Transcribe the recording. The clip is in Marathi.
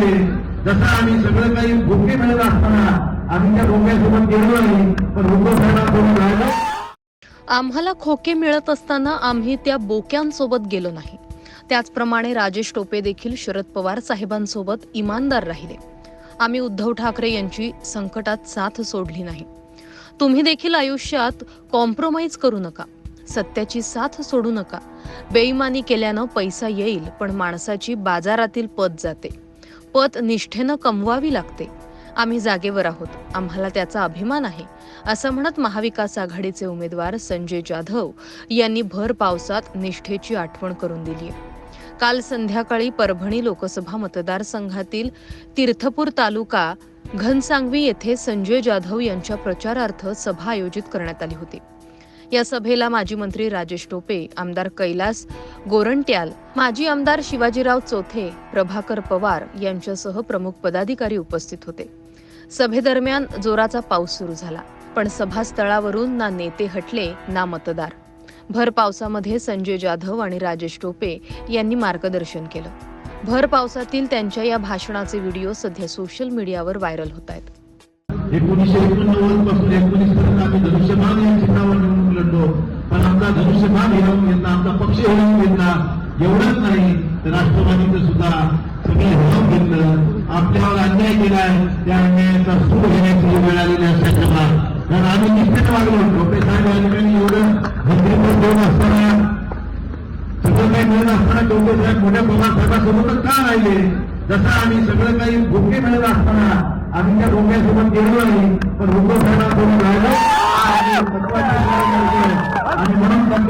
जसं आम्ही सगळं काही भुके मिळत असताना आम्ही त्या भुक्यासोबत गेलो नाही पण उद्धव साहेबांसोबत राहिलो आम्हाला खोके मिळत असताना आम्ही त्या बोक्यांसोबत गेलो नाही. त्याचप्रमाणे राजेश टोपे देखील शरद पवार साहेबांसोबत इमानदार राहिले. आम्ही उद्धव ठाकरे यांची संकटात साथ सोडली नाही. तुम्ही देखील आयुष्यात कॉम्प्रोमाइज करू नका. सत्याची साथ सोडू नका. बेईमानी केल्यानं पैसा येईल पण माणसाची बाजारातील पद जाते. पत निष्ठेनं कमवावी लागते. आम्ही जागेवर आहोत. आम्हाला त्याचा अभिमान आहे. असं म्हणत महाविकास आघाडीचे उमेदवार संजय जाधव यांनी भर पावसात निष्ठेची आठवण करून दिली आहे काल संध्याकाळी परभणी लोकसभा मतदारसंघातील तीर्थपूर तालुका घनसांगवी येथे संजय जाधव यांच्या प्रचारार्थ सभा आयोजित करण्यात आली होती. या सभेला माजी मंत्री राजेश टोपे आमदार कैलास गोरंट्याल माजी आमदार शिवाजीराव चोथे प्रभाकर पवार यांच्यासह प्रमुख पदाधिकारी उपस्थित होते. सभेदरम्यान जोराचा पाऊस सुरू झाला पण सभास्थळावरून ना नेते हटले ना मतदार. भर पावसामध्ये संजय जाधव आणि राजेश टोपे यांनी मार्गदर्शन केलं. भर पावसातील त्यांच्या या भाषणाचे व्हिडिओ सध्या सोशल मीडियावर व्हायरल होत आहेत. करतो. पण आमचा धनुष्यभाग हिरावून घेतला आमचा पक्ष हिरावून घेतला. एवढंच नाही तर राष्ट्रवादीचं सुद्धा सगळं हिरावून घेतलं. आपल्यावर अन्याय केलाय त्या अन्यायाचा सूड घेण्याची वेळ आलेली असल्याच्या कारण आम्ही निश्चित मागलो टोपे साहेब या ठिकाणी एवढं मंत्रिपद देऊन असताना सगळं काही मिळत असताना टोपे साहेब मोठ्या पवारसाहेबांसोबतच का राहिले? जसं आम्ही सगळं काही भुके मिळत असताना आम्ही त्या भुक्यासोबत गेलो नाही पण